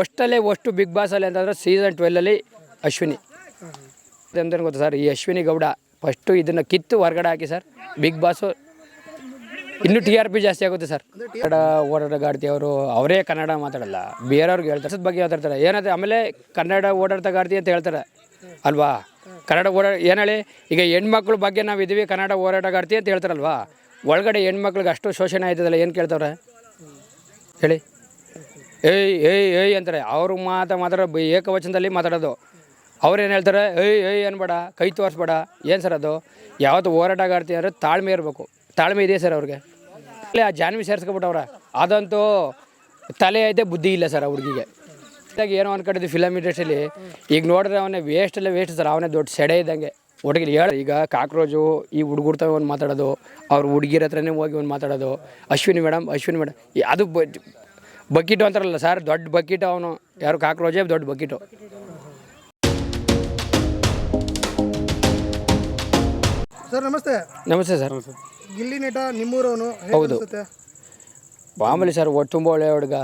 ಅಷ್ಟಲ್ಲೇ ಅಷ್ಟು ಬಿಗ್ ಬಾಸಲ್ಲಿ ಅಂತಂದ್ರೆ ಸೀಸನ್ ಟ್ವೆಲ್ಲಲ್ಲಿ ಅಶ್ವಿನಿ. ಅಂತ ಗೊತ್ತಾ ಸರ್ ಈ ಅಶ್ವಿನಿ ಗೌಡ ಫಸ್ಟು ಇದನ್ನು ಕಿತ್ತು ಹೊರಗಡೆ ಹಾಕಿ ಸರ್ ಬಿಗ್ ಬಾಸು ಇನ್ನೂ ಟಿ ಆರ್ ಪಿ ಜಾಸ್ತಿ ಆಗುತ್ತೆ ಸರ್ ಕನ್ನಡ ಓಡಾಟಗಾರ್ತಿ ಅವರು, ಅವರೇ ಕನ್ನಡ ಮಾತಾಡಲ್ಲ, ಬೇರೆಯವ್ರಿಗೆ ಹೇಳ್ತಾರೆ. ಬಗ್ಗೆ ಮಾತಾಡ್ತಾರೆ. ಏನಂತ ಆಮೇಲೆ ಕನ್ನಡ ಓಡಾಟಗಾರ್ತಿ ಅಂತ ಹೇಳ್ತಾರೆ. ಅಲ್ವಾ? ಕನ್ನಡ ಓಡಾ, ಏನು ಹೇಳಿ? ಈಗ ಹೆಣ್ಮಕ್ಳ ಬಗ್ಗೆ ನಾವು ಇದೀವಿ, ಕನ್ನಡ ಹೋರಾಟಗಾರ್ತಿ ಅಂತ ಹೇಳ್ತಾರಲ್ವಾ? ಒಳಗಡೆ ಹೆಣ್ಮಕ್ಳಿಗೆ ಅಷ್ಟು ಶೋಷಣೆ ಆಯ್ತದಲ್ಲ, ಏನು ಕೇಳ್ತವ್ರೆ? ಹೇಳಿ. ಏಯ್ ಏಯ್ ಏಯ್ ಅಂತಾರೆ. ಅವ್ರ ಮಾತಾ ಮಾತಾಡೋ ಬ- ಏಕವಚನದಲ್ಲಿ ಮಾತಾಡೋದು. ಅವ್ರೇನು ಹೇಳ್ತಾರೆ? ಏಯ್ ಏಯ್ ಅನ್ಬೇಡ, ಕೈ ತೋರಿಸ್ಬೇಡ. ಏನು ಸರ್ ಅದು? ಯಾವತ್ತು ಹೋರಾಟಗಾರ್ತಿ ಅಂದರೆ ತಾಳ್ಮೆ ಇರಬೇಕು. ತಾಳ್ಮೆ ಇದೆ ಸರ್ ಅವ್ರಿಗೆ. ಆ ಜಾನ್ವಿ ಸೇರಿಸ್ಕೊಬಿಟ್ಟವ್ರ. ಅದಂತೂ ತಲೆ ಐತೆ, ಬುದ್ಧಿ ಇಲ್ಲ ಸರ್ ಹುಡುಗಿಗೆ. ಇದಾಗಿ ಏನೋ ಅನ್ಕೊಂಡಿದ್ವಿ ಫಿಲಮ್ ಇಂಡಸ್ಟ್ರಿಲಿ ಈಗ ನೋಡಿದ್ರೆ ಅವನೇ ವೇಸ್ಟ್ ಅಲ್ಲೇ ವೇಸ್ಟ್ ಸರ್. ಅವನೇ ದೊಡ್ಡ ಸೆಡೆ ಇದ್ದಂಗೆ. ಒಟ್ಟಿಗೆ ಹೇಳ, ಈಗ ಕಾಕ್ರೋಜು ಈ ಹುಡುಗರ್ತ ಒಂದು ಮಾತಾಡೋದು. ಅವ್ರ ಹುಡುಗಿರ ಹತ್ರನೇ ಹೋಗಿ ಒಂದು ಮಾತಾಡೋದು. ಅಶ್ವಿನಿ ಮೇಡಮ್ ಅಶ್ವಿನಿ ಮೇಡಮ್ ಅದು ಬಕೀಟು ಅಂತಾರಲ್ಲ ಸರ್ ದೊಡ್ಡ ಬಕೀಟು ಅವನು. ಯಾರು ಕಾಕ್ರೋಜೆ ದೊಡ್ಡ ಬಕೀಟು. ಸರ್ ನಮಸ್ತೆ. ನಮಸ್ತೆ ಸರ್. ಗಿಲ್ಲಿ ನಟ ನಿಮ್ಮೂರವನು ಹೌದು. ಮಾಮೂಲಿ ಸರ್ ಒಟ್ಟು ತುಂಬ ಒಳ್ಳೆ ಹುಡುಗ.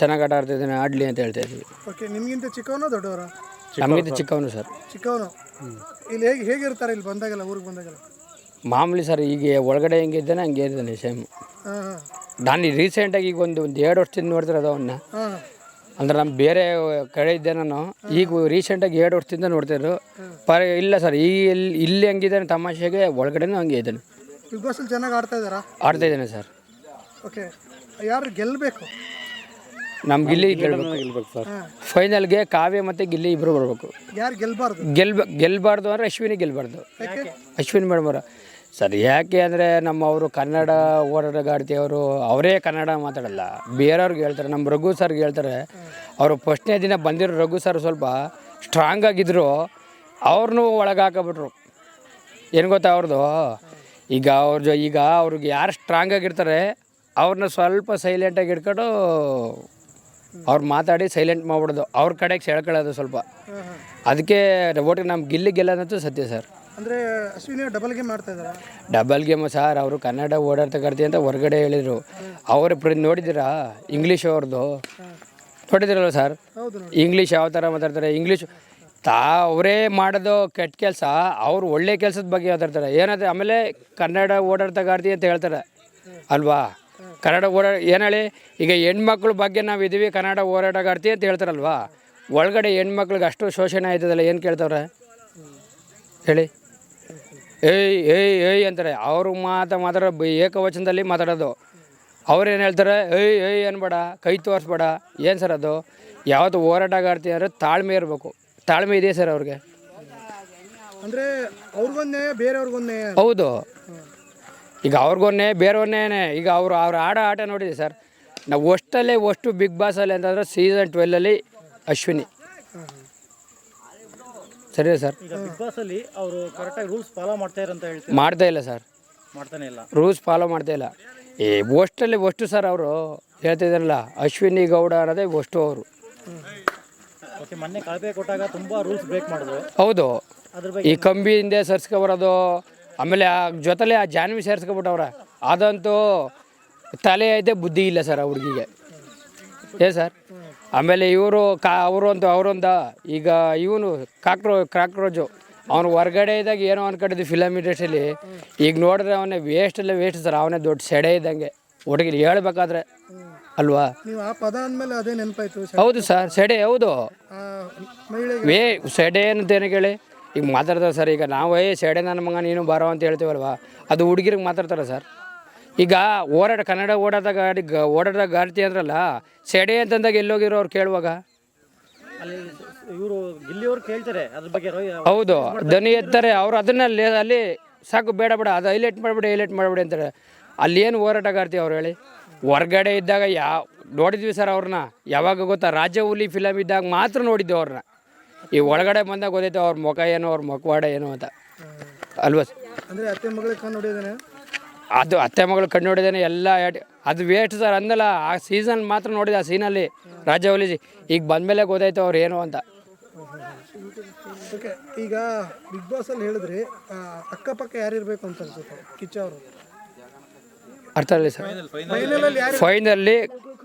ಚೆನ್ನಾಗಿ ಆಟ ಆಡ್ತಿದ್ದಾನೆ ಆಡಲಿ ಅಂತ ಹೇಳ್ತಾ ಇದ್ವಿ ಓಕೆ ನಿಮಗಿಂತ ಚಿಕ್ಕವನು ದೊಡ್ಡವರ? ನಮಗಿಂತ ಚಿಕ್ಕವನು ಸರ್. ಚಿಕ್ಕವನು? ಇಲ್ಲಿ ಹೇಗೆ ಹೇಗಿರ್ತಾರೆ ಇಲ್ಲಿ ಬಂದಾಗೆಲ್ಲ ಊರಿಗೆ ಬಂದಾಗೆಲ್ಲ? ಮಾಮೂಲಿ ಸರ್ ಈಗ ಒಳಗಡೆ ಹೆಂಗೆ ಇದ್ದಾನೆ ಹಂಗೆ ಇದ್ದಾನೆ ಸೇಮ್ ಹಾಂ ಹಾಂ. ನಾನು ರೀಸೆಂಟಾಗಿ ಈಗ ಒಂದು ಒಂದು ಎರಡು ವರ್ಷದಿಂದ ನೋಡ್ತಿರೋದು ಅವನ್ನ. ಅಂದ್ರೆ ನಮ್ಮ ಬೇರೆ ಕಡೆ ಇದ್ದೆ ನಾನು. ಈಗ ರೀಸೆಂಟಾಗಿ ಎರಡು ವರ್ಷದಿಂದ ನೋಡ್ತಿದ್ರು ಪರ ಇಲ್ಲ ಸರ್ ಈ ಇಲ್ಲಿ ಇಲ್ಲಿ ಹಂಗಿದ್ದಾನೆ ತಮಾಷೆಗೆ ಒಳಗಡೆನೂ ಹಂಗೆ ಇದ್ದಾನೆ. ಬಿಗ್ ಬಾಸಲ್ಲಿ ಚೆನ್ನಾಗಿ ಆಡ್ತಾ ಇದ್ದಾರಾ? ಆಡ್ತಾ ಇದ್ದಾನೆ ಸರ್ ಓಕೆ. ಯಾರು ಗೆಲ್ಲಬೇಕು ನಮ್ಮ ಗಿಲ್ಲಿ ಗೆಲ್ಬೇಕು. ಸರ್ ಫೈನಲ್ಗೆ ಕಾವ್ಯ ಮತ್ತು ಗಿಲ್ಲಿ ಇಬ್ಬರು ಬರಬೇಕು. ಯಾರು ಗೆಲ್ಬಾರ್ದು? ಗೆಲ್ಬ ಗೆಲ್ಬಾರ್ದು ಅಂದರೆ ಅಶ್ವಿನಿ ಗೆಲ್ಬಾರ್ದು. ಅಶ್ವಿನಿ ಮೇಡಮ್ ಅವರ. ಸರ್ ಯಾಕೆ ಅಂದರೆ ನಮ್ಮವರು ಕನ್ನಡ ಓಡಾಡಗಾಡ್ತಿಯವರು ಅವರು ಅವರೇ ಕನ್ನಡ ಮಾತಾಡಲ್ಲ. ಬೇರೆಯವ್ರಿಗೆ ಹೇಳ್ತಾರೆ ನಮ್ಮ ರಘು ಸರ್ಗೆ ಹೇಳ್ತಾರೆ ಅವರು ಫಸ್ಟ್ನೇ ದಿನ ಬಂದಿರೋ ರಘು ಸರ್ ಸ್ವಲ್ಪ ಸ್ಟ್ರಾಂಗ್ ಆಗಿದ್ದರು ಅವ್ರನ್ನೂ ಒಳಗಾಕಬಿಟ್ರು ಏನು ಗೊತ್ತಾ ಅವ್ರದ್ದು ಈಗ ಅವ್ರ ಜೊ ಈಗ ಅವ್ರಿಗೆ ಯಾರು ಸ್ಟ್ರಾಂಗ್ ಆಗಿರ್ತಾರೆ ಅವ್ರನ್ನ ಸ್ವಲ್ಪ ಸೈಲೆಂಟಾಗಿ ಇಟ್ಕೊಂಡು ಅವ್ರು ಮಾತಾಡಿ ಸೈಲೆಂಟ್ ಮಾಡ್ಬಿಡೋದು. ಅವ್ರ ಕಡೆಗೆ ಸೆಳ್ಕೊಳ್ಳೋದು ಸ್ವಲ್ಪ. ಅದಕ್ಕೆ ಒಟ್ಟಿಗೆ ನಮ್ಮ ಗಿಲ್ಲಿ ಗೆಲ್ಲೋದಂತೂ ಸತ್ಯ ಸರ್. ಅಂದರೆ ಅಶ್ವಿನಿ ಡಬಲ್ ಗೇಮ್ ಮಾಡ್ತಾ ಇದ್ದಾರೆ? ಡಬಲ್ ಗೇಮ್ ಸರ್ ಅವರು ಕನ್ನಡ ಓಡಾಡ್ತಕ್ಕರ್ತಿ ಅಂತ ಹೊರಗಡೆ ಹೇಳಿದರು. ಅವರು ಪ್ರ ನೋಡಿದ್ದೀರಾ ಇಂಗ್ಲೀಷ್ ಅವ್ರದ್ದು ನೋಡಿದಿರಲ್ಲ ಸರ್? ಹೌದು ನೋಡಿ ಇಂಗ್ಲೀಷ್ ಯಾವ ಥರ ಮಾತಾಡ್ತಾರೆ? ಇಂಗ್ಲೀಷ್ ತಾ ಅವರೇ ಮಾಡೋದು ಕೆಟ್ಟ ಕೆಲಸ ಅವ್ರು ಒಳ್ಳೆ ಕೆಲಸದ ಬಗ್ಗೆ ಮಾತಾಡ್ತಾರೆ. ಏನಾದ್ರು ಆಮೇಲೆ ಕನ್ನಡ ಓಡಾಡ್ತಗಾರ್ತಿ ಅಂತ ಹೇಳ್ತಾರೆ. ಅಲ್ವಾ? ಕನ್ನಡ ಓಡಾ ಏನು ಹೇಳಿ? ಈಗ ಹೆಣ್ಮಕ್ಳ ಬಗ್ಗೆ ನಾವು ಇದೀವಿ ಕನ್ನಡ ಹೋರಾಟಗಾರ್ತಿ ಅಂತ ಹೇಳ್ತಾರಲ್ವಾ? ಒಳಗಡೆ ಹೆಣ್ಮಕ್ಳಿಗೆ ಅಷ್ಟು ಶೋಷಣೆ ಆಯ್ತದಲ್ಲ ಏನು ಕೇಳ್ತವ್ರೆ? ಹೇಳಿ. ಏಯ್ ಏಯ್ ಏಯ್ ಅಂತಾರೆ. ಅವರು ಮಾತು ಮಾತಾಡೋ ಏಕವಚನದಲ್ಲಿ ಮಾತಾಡೋದು. ಅವ್ರೇನು ಹೇಳ್ತಾರೆ? ಏಯ್ ಏಯ್ ಅನ್ಬೇಡ ಕೈ ತೋರಿಸ್ಬೇಡ. ಏನು ಸರ್ ಅದು? ಯಾವತ್ತು ಹೋರಾಟಗಾರ್ತಿ ಅಂದರೆ ತಾಳ್ಮೆ ಇರಬೇಕು. ತಾಳ್ಮೆ ಇದೆ ಸರ್ ಅವ್ರಿಗೆ. ಅಂದರೆ ಅವ್ರಿಗೊಂದೇ ಬೇರೆಯವ್ರಿಗೊಂದು ಹೌದು. ಈಗ ಅವ್ರಿಗೊಂದೇ ಬೇರೆಯವ್ರನ್ನೇ ಈಗ ಅವರು ಅವ್ರು ಆಡೋ ಆಟ ನೋಡಿದೆ ಸರ್? ನಾವು ಅಷ್ಟಲ್ಲೇ ಅಷ್ಟು ಬಿಗ್ ಬಾಸಲ್ಲಿ ಅಂತಂದ್ರೆ ಸೀಸನ್ ಟ್ವೆಲ್ಲಲ್ಲಿ ಅಶ್ವಿನಿ. ಸರಿ ಸರ್. ಈಗ ಬಿಗ್ ಬಾಸ್ ಅಲ್ಲಿ ಅವರು ಕರೆಕ್ಟಾಗಿ ರೂಲ್ಸ್ ಫಾಲೋ ಮಾಡ್ತಾ ಇರಂತ ಹೇಳ್ತೀವಿ ಮಾಡ್ತಾ ಇಲ್ಲ ಸರ್. ಮಾಡ್ತಾನೆ ಇಲ್ಲ. ರೂಲ್ಸ್ ಫಾಲೋ ಮಾಡ್ತಾ ಇಲ್ಲ. ಏ ಅಲ್ಲಿ ಒಷ್ಟು ಸರ್ ಅವರು. ಹೇಳ್ತಿದ್ದಾರಲ್ಲ ಅಶ್ವಿನಿ ಗೌಡ ಅನ್ನೋದೇ ಒಷ್ಟು ಅವರು. ಓಕೆ ಮೊನ್ನೆ ಕಳಪೆ ಕೊಟ್ಟಾಗ ತುಂಬಾ ರೂಲ್ಸ್ ಬ್ರೇಕ್ ಮಾಡಿದ್ರು. ಹೌದು. ಅದ್ರ ಬಗ್ಗೆ ಈ ಕಂಬಿ ಹಿಂದೆ ಸರ್ಸ್ಕೊಬರೋದು ಆಮೇಲೆ ಆ ಜೊತೆಲೆ ಆ ಜಾನ್ವಿ ಸೇರಿಸ್ಕೊಬಿಟ್ಟವ್ರ ಅದಂತೂ ತಲೆ ಐತೆ ಬುದ್ಧಿ ಇಲ್ಲ ಸರ್ ಆ ಹುಡುಗಿಗೆ. ಏ ಸರ್? ಆಮೇಲೆ ಇವರು ಕಾ ಅವರೊಂದು ಅವರೊಂದು ಈಗ ಇವನು ಕಾಕ್ರೋ ಕಾಕ್ರೋಜು. ಅವನು ಹೊರ್ಗಡೆ ಇದ್ದಾಗ ಏನೋ ಅನ್ಕೊಂಡಿದ್ದು ಫಿಲಮ್ ಇಂಡಸ್ಟ್ರಿಲಿ ಈಗ ನೋಡಿದ್ರೆ ಅವನೇ ವೇಸ್ಟ್ ಅಲ್ಲೇ ವೇಸ್ಟ್ ಸರ್ ಅವನೇ ದೊಡ್ಡ ಸೆಡೆ ಇದ್ದಂಗೆ. ಒಟ್ಟಿಗೆ ಹೇಳ್ಬೇಕಾದ್ರೆ ಅಲ್ವಾ? ನೀವು ಆ ಪದ ಅಂದಮೇಲೆ ಅದೇ ನೆನಪಾಯ್ತು ಹೌದು ಸರ್ ಸೆಡೆ ಹೌದು. ವೇ ಸೆಡೆ ಅಂತ ಏನಕ್ಕೆ ಹೇಳಿ ಈಗ ಮಾತಾಡ್ತಾರೆ ಸರ್ ಈಗ ನಾವು ಏ ಸೆಡೆ ನನ್ನ ಮಗ ನೀನು ಬಾರೋ ಅಂತ ಹೇಳ್ತೀವಲ್ವಾ? ಅದು ಹುಡುಗಿರಿಗೆ ಮಾತಾಡ್ತಾರೆ ಸರ್. ಈಗ ಓಡಾಡ ಕನ್ನಡ ಓಡಾದ ಗಾಡಿ ಗ- ಓಡಾಟ ಗಾಡ್ತಿ ಅಂದ್ರಲ್ಲ ಸೆಡೆ ಅಂತಂದಾಗ ಎಲ್ಲೋಗಿರೋ ಅವ್ರು ಕೇಳುವಾಗ? ಅಲ್ಲಿ ಇವರು ಗಿಲ್ಲಿಯವರು ಕೇಳ್ತಾರೆ ಅದ್ರ ಬಗ್ಗೆ ರೋಯ್ ಹೌದು ದನಿ ಎತ್ತಾರೆ ಅವ್ರು ಅದನ್ನ ಲೇ- ಅಲ್ಲಿ ಸಾಕು ಬೇಡ ಬೇಡ ಅದು ಹೈಲೈಟ್ ಮಾಡ್ಬಿಡಿ ಹೈಲೈಟ್ ಮಾಡ್ಬಿಡಿ ಅಂತಾರೆ. ಅಲ್ಲಿ ಏನು ಹೋರಾಟಗಾರ್ತಿ ಅವ್ರು ಹೇಳಿ? ಹೊರ್ಗಡೆ ಇದ್ದಾಗ ಯಾವ ನೋಡಿದ್ವಿ ಸರ್ ಅವ್ರನ್ನ ಯಾವಾಗ ಗೊತ್ತಾ ರಾಜ್ಯ ಹುಲಿ ಫಿಲಮ್ ಇದ್ದಾಗ ಮಾತ್ರ ನೋಡಿದ್ವಿ ಅವ್ರನ್ನ. ಈ ಒಳಗಡೆ ಬಂದಾಗ ಗೊತ್ತೈತೆ ಅವ್ರ ಮುಖ ಏನು ಅವ್ರ ಮುಖವಾಡ ಏನು ಅಂತ. ಅಲ್ವಾ ಸರ್? ಅಂದರೆ ಅತ್ತೆ ಮಗಳಿಗೆ ಕಣ್ಣು ಹೊಡಿಯೋದೇನೆ? ಅದು ಅತ್ತೆ ಮಗಳು ಕಣ್ಣು ನೋಡಿದ್ದೇನೆ ಎಲ್ಲ ಅದು ವೇಸ್ಟ್ ಸರ್ ಅಂದಲ್ಲ ಆ ಸೀಸನ್ ಮಾತ್ರ ನೋಡಿದೆ ಆ ಸೀನಲ್ಲಿ ರಾಜವಲಿ ಈಗ ಬಂದಮೇಲೆ ಗೊತ್ತಾಯ್ತು ಅವ್ರು ಏನು ಅಂತ. ಓಕೆ ಈಗ ಬಿಗ್ ಬಾಸಲ್ಲಿ ಹೇಳಿದ್ರಿ ಆ, ಅಕ್ಕಪಕ್ಕ ಯಾರಿರ್ಬೇಕು ಇರಬೇಕು ಅಂತ ಅನ್ಸುತ್ತೆ ಕಿಚ್ಚ ಅವರು? ಅರ್ಥ ಆಗಲಿ ಸರ್ ಫೈನಲಲ್ಲಿ ಯಾರು ಫೈನಲ್ಲಿ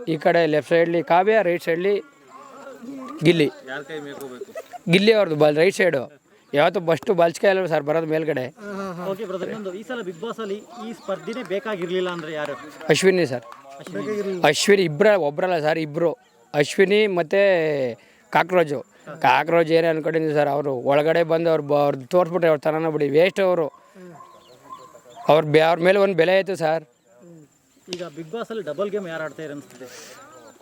ಈ ಕಡೆ ಲೆಫ್ಟ್ ಸೈಡ್ಲಿ ಕಾವ್ಯ ರೈಟ್ ಸೈಡ್ಲಿ ಗಿಲ್ಲಿ. ಯಾರ ಕೈ ಮೇಕೋಬೇಕು? ಗಿಲ್ಲಿ ಅವ್ರದ್ದು ಬಲ್ ರೈಟ್ ಸೈಡು ಯಾವತ್ತು ಬಸ್ಟು ಬಾಲ್ಸ್ಕೆ ಇಲ್ಲ ಸರ್ ಬರೋದು ಮೇಲ್ಗಡೆ. ಓಕೆ ಬ್ರದರ್ ಇನ್ನೊಂದು ಈ ಸಲ ಬಿಗ್ ಬಾಸ್ ಅಲ್ಲಿ ಈ ಸ್ಪರ್ಧಿನೇ ಬೇಕಾಗಿರ್ಲಿಲ್ಲ ಅಂದ್ರೆ ಯಾರು? ಅಶ್ವಿನಿ ಸರ್ ಅಶ್ವಿನಿ ಇಬ್ಬರ ಒಬ್ಬರಲ್ಲ ಸರ್ ಇಬ್ಬರು ಅಶ್ವಿನಿ ಮತ್ತು ಕಾಕ್ರೋಜು. ಕಾಕ್ರೋಜ್ ಏನೇ ಅನ್ಕೊಂಡಿದ್ದೀನಿ ಸರ್ ಅವರು. ಒಳಗಡೆ ಬಂದು ಅವ್ರು ಬ ಅವ್ರು ತೋರಿಸ್ಬಿಟ್ರೆ ಅವ್ರು ತನನ ಬಿಡಿ. ವೇಸ್ಟ್ ಅವರು. ಅವ್ರ ಬೇ ಅವ್ರ ಮೇಲೆ ಒಂದು ಬೆಲೆ ಆಯಿತು ಸರ್ ಈಗ ಬಿಗ್ ಬಾಸ್ ಅಲ್ಲಿ ಡಬಲ್ ಗೇಮ್ ಯಾರು ಆಡ್ತಾ ಅನಿಸ್ತದೆ?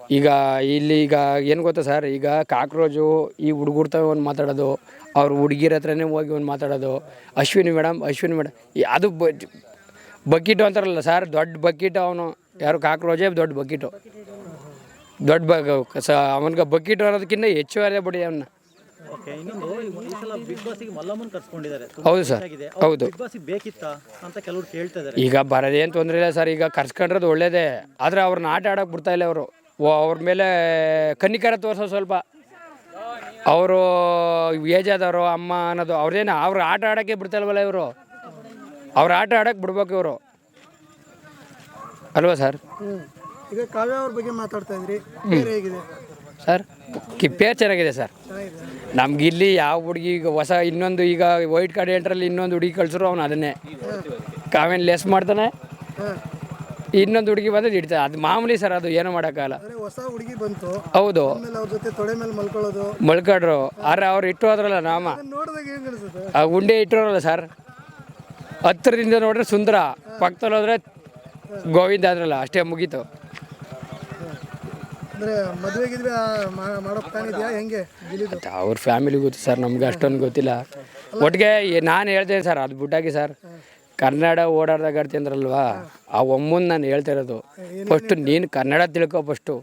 ಈಗ ಇಲ್ಲಿ ಈಗ ಏನು ಗೊತ್ತಾ ಸರ್ ಈಗ ಕಾಕ್ರೋಜು ಈ ಹುಡುಗರ ತಾವ ಒಂದು ಮಾತಾಡೋದು ಅವ್ರ ಹುಡುಗಿರ ಹತ್ರನೇ ಹೋಗಿ ಒಂದು ಮಾತಾಡೋದು. ಅಶ್ವಿನಿ ಮೇಡಮ್ ಅಶ್ವಿನಿ ಮೇಡಮ್ ಅದು ಬಕೀಟು ಅಂತಾರಲ್ಲ ಸರ್ ದೊಡ್ಡ ಬಕೀಟು ಅವನು. ಯಾರು ಕಾಕ್ರೋಜೇ ದೊಡ್ಡ ಬಕೀಟು. ದೊಡ್ಡ ಬ ಸ ಅವನಿಗೆ ಬಕೀಟು ಅನ್ನೋದಕ್ಕಿಂತ ಹೆಚ್ಚು ಅದೇ ಬಿಡಿ ಅವನ್ನ ಹೌದು ಸರ್ ಹೌದು. ಈಗ ಬರೋದೇನು ತೊಂದರೆ ಇಲ್ಲ ಸರ್ ಈಗ ಕರ್ಸ್ಕೊಂಡ್ರದ್ದು ಒಳ್ಳೇದೇ ಆದರೆ ಅವ್ರನ್ನ ಆಟ ಆಡೋಕೆ ಬಿಡ್ತಾ ಇಲ್ಲ ಅವರು. ಅವ್ರ ಮೇಲೆ ಕನ್ನಿಕರ ತೋರಿಸೋ ಸ್ವಲ್ಪ. ಅವರು ಏಜ್ ಆದವರು ಅಮ್ಮ ಅನ್ನೋದು ಅವ್ರದೇನು ಅವ್ರು ಆಟ ಆಡೋಕ್ಕೆ ಬಿಡ್ತಲ್ವಲ್ಲ ಇವರು? ಅವ್ರು ಆಟ ಆಡೋಕ್ಕೆ ಬಿಡ್ಬೇಕು ಇವರು. ಅಲ್ವಾ ಸರ್ ಹ್ಞೂ ಈಗ ಕಾವ್ಯ ಅವ್ರ ಬಗ್ಗೆ ಮಾತಾಡ್ತಾ ಇದ್ರಿ. ಹೇಗಿದೆ? ಸರ್ ಕಿಪ್ಪೇ ಚೆನ್ನಾಗಿದೆ ಸರ್ ನಮ್ಗೆ ಇಲ್ಲಿ ಯಾವ ಹುಡುಗಿ ಈಗ ಹೊಸ ಇನ್ನೊಂದು ಈಗ ವೈಟ್ ಕಾರ್ಡ್ ಎಂಟ್ರಲ್ಲಿ ಇನ್ನೊಂದು ಹುಡುಗಿ ಕಳಿಸ್ರು ಅವ್ನು ಅದನ್ನೇ. ಕಾವೇನು ಲೆಸ್ ಮಾಡ್ತಾನೆ. ಇನ್ನೊಂದು ಹುಡುಗಿ ಬಂದು ಇಡ್ತಾನೆ ಅದು ಮಾಮೂಲಿ ಸರ್ ಅದು ಏನೂ ಮಾಡೋಕ್ಕಾಗಲ್ಲ. ಹೊಸ ಹುಡುಗಿ ಬಂತು. ಹೌದು. ಅವ್ರ ಜೊತೆ ತೊಡೆ ಮೇಲೆ ಮಲ್ಕೊಳ್ಳೋದು. ಮಲ್ಕಡ್ರು. ಆದ್ರೆ ಅವ್ರು ಇಟ್ಟು ಹೋದ್ರಲ್ಲ ನಾಮ ನೋಡಿದಾಗ ಅನ್ಸುತ್ತೆ? ಆ ಉಂಡೆ ಇಟ್ಟಿರೋಲ್ಲ ಸರ್. ಹತ್ತಿರದಿಂದ ನೋಡ್ರೆ ಸುಂದರ. ಪಕ್ಕದಲ್ಲಿ ಹೋದ್ರೆ ಗೋವಿಂದ ಆದ್ರಲ್ಲ ಅಷ್ಟೇ ಮುಗೀತು. ಅಂದರೆ ಮದುವೆ ಗಿದ್ವೆ ಮಾಡೋ ಪ್ಲಾನ್ ಇದೆಯಾ? ಹೆಂಗೆ? ಗಿಲಿದು ಮತ್ತೆ ಅವ್ರ ಫ್ಯಾಮಿಲಿ ಗೊತ್ತು ಸರ್ ನಮ್ಗೆ ಅಷ್ಟೊಂದು ಗೊತ್ತಿಲ್ಲ. ಒಟ್ಟಿಗೆ ನಾನು ಹೇಳ್ತೇನೆ ಸರ್ ಅದು ಬುಡ್ಡಾಗಿ ಸರ್. ಕನ್ನಡ ಓಡಾಡ್ದಾಗ ಆಡ್ತಿ ಅಂದ್ರಲ್ವಾ? ಆ ಒಮ್ಮನ್ ನಾನು ಹೇಳ್ತಾ ಇರೋದು. ಫಸ್ಟು ನೀನು ಕನ್ನಡ ತಿಳ್ಕೊ ಫಸ್ಟು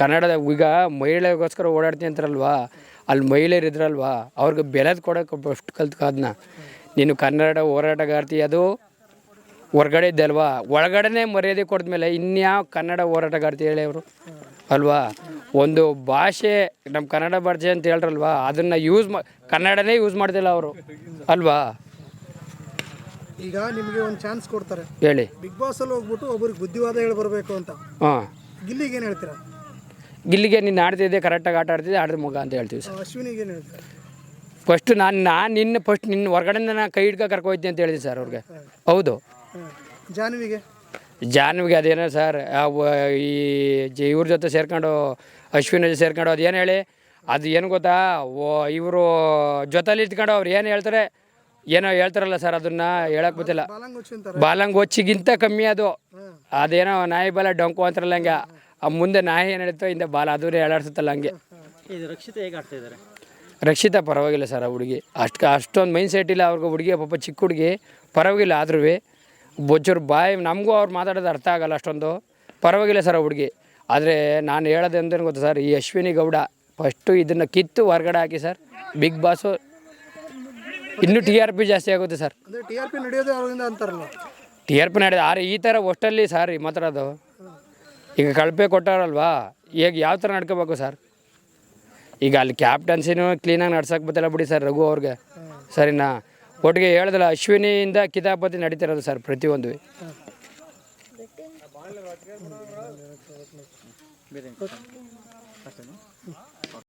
ಕನ್ನಡದ ಈಗ ಮಹಿಳೆಗೋಸ್ಕರ ಓಡಾಡ್ತೀನಿ ಅಂತಾರಲ್ವಾ? ಅಲ್ಲಿ ಮಹಿಳೆಯರು ಇದ್ರಲ್ವಾ? ಅವ್ರಿಗೆ ಬೆಲೆದು ಕೊಡೋಕೆ ಫಸ್ಟ್ ಕಲ್ತ್ಕೊ ಅದನ್ನ ನೀನು ಕನ್ನಡ ಹೋರಾಟಗಾರ್ತಿ ಅದು ಹೊರ್ಗಡೆ ಇದ್ದಲ್ವಾ ಒಳಗಡೆನೇ ಮರ್ಯಾದೆ ಕೊಡ್ದ್ಮೇಲೆ ಇನ್ಯಾವ ಕನ್ನಡ ಹೋರಾಟಗಾರ್ತಿ ಹೇಳಿ ಅವರು? ಅಲ್ವಾ? ಒಂದು ಭಾಷೆ ನಮ್ಮ ಕನ್ನಡ ಭಾಷೆ ಅಂತ ಹೇಳ್ರಲ್ವಾ? ಅದನ್ನು ಯೂಸ್ ಮಾ ಕನ್ನಡನೇ ಯೂಸ್ ಮಾಡ್ತಿಲ್ಲ ಅವರು. ಅಲ್ವಾ? ಈಗ ನಿಮಗೆ ಒಂದು ಚಾನ್ಸ್ ಕೊಡ್ತಾರೆ. ಹೇಳಿ. ಬಿಗ್ ಬಾಸ್ ಅಲ್ಲಿ ಹೋಗ್ಬಿಟ್ಟು ಒಬ್ಬರಿಗೆ ಬುದ್ಧಿವಾದ ಹೇಳಿ ಬರಬೇಕು ಅಂತ. ಹಾಂ. ಗಿಲ್ಲಿಗೆ ಏನು ಹೇಳ್ತೀರಾ? ಗಿಲ್ಲಿಗೆ ನೀನು ಆಡ್ತಿದ್ದೆ ಕರೆಕ್ಟಾಗಿ ಆಟ ಆಡ್ತಿದ್ದೆ ಆಡಿದ ಮಗ ಅಂತ ಹೇಳ್ತೀವಿ ಸರ್. ಅಶ್ವಿನಿಗೆ ಏನು ಹೇಳ್ತೀರಾ? ಫಸ್ಟ್ ನಾನು ನಾನು ನಿನ್ನ ಫಸ್ಟ್ ನಿನ್ನ ಹೊರಗಡೆಯಿಂದ ನಾನು ಕೈ ಹಿಡ್ಕೊ ಕರ್ಕೊಯ್ತೀನಿ ಅಂತ ಹೇಳಿದೆ ಸರ್ ಅವ್ರಿಗೆ. ಹೌದು. ಜಾನ್ವಿಗೆ? ಜಾನ್ವಿಗೆ ಅದೇನೋ ಸರ್ ಈ ಜ ಇವ್ರ ಜೊತೆ ಸೇರ್ಕೊಂಡು ಅಶ್ವಿನ ಜೊತೆ ಸೇರ್ಕೊಂಡು ಅದೇನು ಹೇಳಿ? ಅದು ಏನು ಗೊತ್ತಾ ಓ ಇವರು ಜೊತೆಲಿ ಇಟ್ಕೊಂಡು ಅವ್ರು ಏನು ಹೇಳ್ತಾರೆ? ಏನೋ ಹೇಳ್ತಾರಲ್ಲ ಸರ್ ಅದನ್ನ ಹೇಳಕ್ ಗೊತ್ತಿಲ್ಲ ಬಾಲಂಗ್ ಹುಚ್ಚು ಹೊಚ್ಚಿಗಿಂತ ಕಮ್ಮಿ ಅದು. ಅದೇನೋ ನಾಯಿ ಬಾಲ ಡೊಂಕು ಅಂತಾರಲ್ಲ ಹಂಗೆ. ಆ ಮುಂದೆ ನಾಯಿ ಏನು ಹೇಳ್ತೋ ಹಿಂದೆ ಬಾಲ ಅದೂ ಹೇಳಾಡ್ಸುತ್ತಲ್ಲ ಹಂಗೆ. ಇದು ರಕ್ಷಿತ ಹೇಗೆ ಆಡ್ತಾ ಇದ್ದಾರೆ? ರಕ್ಷಿತಾ ಪರವಾಗಿಲ್ಲ ಸರ್ ಆ ಹುಡುಗಿ. ಅಷ್ಟು ಅಷ್ಟೊಂದು ಮೈಂಡ್ ಸೆಟ್ ಇಲ್ಲ ಅವ್ರಿಗೆ ಹುಡುಗಿ ಪಾಪ ಚಿಕ್ಕ ಹುಡುಗಿ. ಪರವಾಗಿಲ್ಲ ಆದ್ರೂ ಬೊಚ್ಚರು ಬಾಯಿ ನಮಗೂ ಅವ್ರು ಮಾತಾಡೋದು ಅರ್ಥ ಆಗಲ್ಲ ಅಷ್ಟೊಂದು. ಪರವಾಗಿಲ್ಲ ಸರ್ ಆ ಹುಡುಗಿ. ಆದರೆ ನಾನು ಹೇಳೋದು ಅಂದ್ರೆ ಗೊತ್ತಾ ಸರ್ ಈ ಅಶ್ವಿನಿ ಗೌಡ ಫಸ್ಟು ಇದನ್ನು ಕಿತ್ತು ಹೊರಗಡೆ ಹಾಕಿ ಸರ್ ಬಿಗ್ ಬಾಸು ಇನ್ನೂ ಟಿ ಆರ್ ಪಿ ಜಾಸ್ತಿ ಆಗುತ್ತೆ ಸರ್. ಅಂದರೆ ಟಿ ಆರ್ ಪಿ ನಡೆಯೋದೇ ಅವರಿಂದ ಅಂತಾರಲ್ಲ. ಟಿ ಆರ್ ಪಿ ನಡೆಯೋದು ಆರೆ ಈ ಥರ ಹೊಸ್ಟಲ್ಲಿ ಸರ್ ಈ ಅದು. ಈಗ ಕಳಪೆ ಕೊಟ್ಟಾರಲ್ವಾ? ಈಗ ಯಾವ ಥರ ನಡ್ಕೋಬೇಕು ಸರ್ ಈಗ ಅಲ್ಲಿ ಕ್ಯಾಪ್ಟನ್ಸಿನೂ ಕ್ಲೀನಾಗಿ ನಡ್ಸಕ್ಕೆ ಬತ್ತಲ್ಲ ಬಿಡಿ ಸರ್ ರಘು ಅವ್ರಿಗೆ. ಸರಿನಾ ಒಟ್ಟಿಗೆ ಹೇಳ್ದಲ್ಲ ಅಶ್ವಿನಿಯಿಂದ ಕಿತಾಪತಿ ನಡೀತಿರೋದು ಸರ್ ಪ್ರತಿಯೊಂದು. ಬೇರೆ